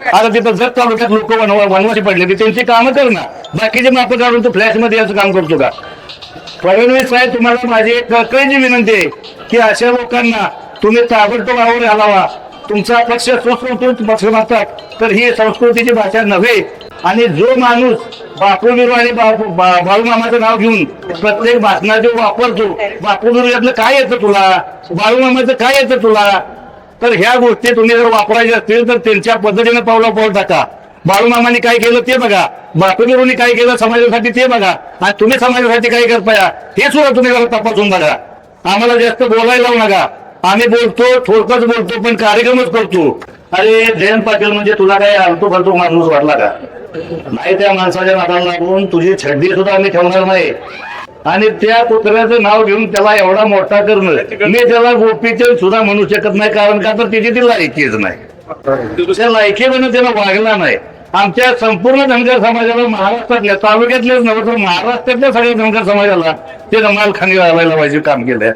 आता तिथं जत तालुक्यात लोक वनवासी पडले ते त्यांची कामं कर ना. बाकीचे माफ काढून तू फ्लॅशमध्ये याचं काम करतो का? फडणवीस साहेब तुम्हाला माझी एक कळकळीची विनंती आहे की अशा लोकांना तुम्ही ताबडतोब आवर घालावा. तुमचा पक्ष संस्कृत पक्ष मागतात तर ही संस्कृतीची भाषा नव्हे. आणि जो माणूस बापू आणि बापू बाळूमामाचं नाव घेऊन प्रत्येक भाषणात जो वापरतो बापू यातलं काय येतं तुला? बाळूमामाचं काय येतं तुला? तर ह्या गोष्टी तुम्ही जर वापरायच्या असतील तर त्यांच्या पद्धतीने पावला पाऊल टाका. बाळूमामाने काय केलं ते बघा. बापूबिरूंनी काय केलं समाजासाठी ते बघा. आणि तुम्ही समाजासाठी काय करताय? हे सुद्धा तुम्ही जरा तपासून बघा. आम्हाला जास्त बोलायला लावू नका. आम्ही बोलतो थोडकच बोलतो पण कार्यक्रमच करतो. अरे जयंत पाटील म्हणजे तुला काय आलतो फालतो माणूस वाटला का? नाही त्या माणसाच्या नादाला लागून तुझी छड्डी सुद्धा आम्ही ठेवणार नाही. आणि त्या पुतळ्याचं नाव घेऊन त्याला एवढा मोठा करणं मी त्याला गोपीचंद सुद्धा म्हणू शकत नाही कारण का तर तिची ती लायकीच नाही. त्या लायकीमध्ये त्याला वागला नाही. आमच्या संपूर्ण धनगर समाजाला महाराष्ट्रातल्या तालुक्यातलेच नव्हे तर महाराष्ट्रातल्या सगळ्या धनगर समाजाला ते जमाल खाली घालायला पाहिजे काम केलंय.